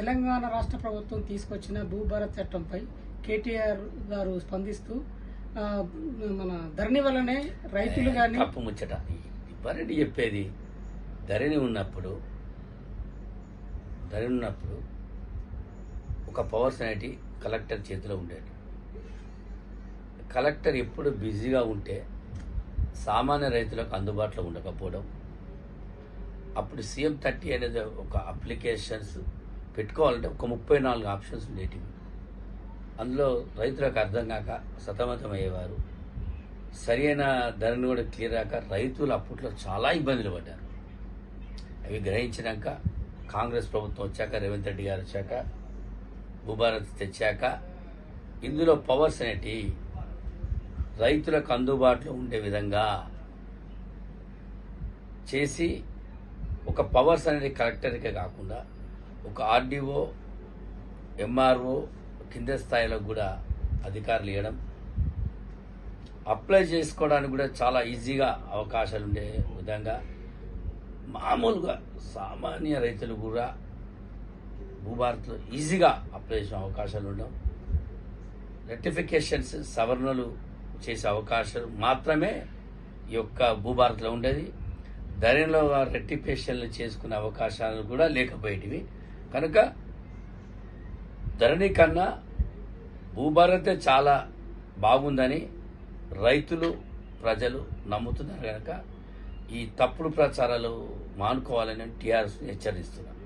తెలంగాణ రాష్ట్ర ప్రభుత్వం తీసుకొచ్చిన భూభారత్ చట్టంపై కేటీఆర్ గారు స్పందిస్తూ మన ధరణి వల్లనే రైతులు కానీ తప్పు ముచ్చట. ఇవ్వరండి చెప్పేది ధరణి ఉన్నప్పుడు ధరణి ఉన్నప్పుడు ఒక పవర్ సొసైటీ కలెక్టర్ చేతిలో ఉండేది. కలెక్టర్ ఎప్పుడు బిజీగా ఉంటే సామాన్య రైతులకు అందుబాటులో ఉండకపోవడం అప్పుడు సీఎం థర్టీ అనేది ఒక అప్లికేషన్స్ పెట్టుకోవాలంటే ఒక ముప్పై నాలుగు ఆప్షన్స్ ఉండేటివి. అందులో రైతులకు అర్థం కాక సతమతం అయ్యేవారు. సరైన ధరను కూడా క్లియర్ కాక రైతులు అప్పట్లో చాలా ఇబ్బందులు పడ్డారు. అవి గ్రహించినాక కాంగ్రెస్ ప్రభుత్వం వచ్చాక రేవంత్ రెడ్డి గారు వచ్చాక భూభారత్ తెచ్చాక ఇందులో పవర్స్ అనేటి రైతులకు అందుబాటులో ఉండే విధంగా చేసి ఒక పవర్స్ అనేది కలెక్టర్కే కాకుండా ఒక ఆర్డీఓ ఎంఆర్ఓ కింద స్థాయిలో కూడా అధికారులు ఇవ్వడం అప్లై చేసుకోవడానికి కూడా చాలా ఈజీగా అవకాశాలు ఉండే విధంగా మామూలుగా సామాన్య రైతులు కూడా భూభారత్లో ఈజీగా అప్లై చేసే అవకాశాలు ఉండవు. రెక్టిఫికేషన్స్ సవరణలు చేసే అవకాశాలు మాత్రమే ఈ యొక్క భూభారత్లో ఉండేది. ధరణిలో రెక్టిఫికేషన్లు చేసుకునే అవకాశాలు కూడా లేకపోయేటివి. కనుక ధరణి కన్నా భూభారతే చాలా బాగుందని రైతులు ప్రజలు నమ్ముతున్నారు కనుక ఈ తప్పుడు ప్రచారాలు మానుకోవాలని టీఆర్ఎస్ హెచ్చరిస్తున్నారు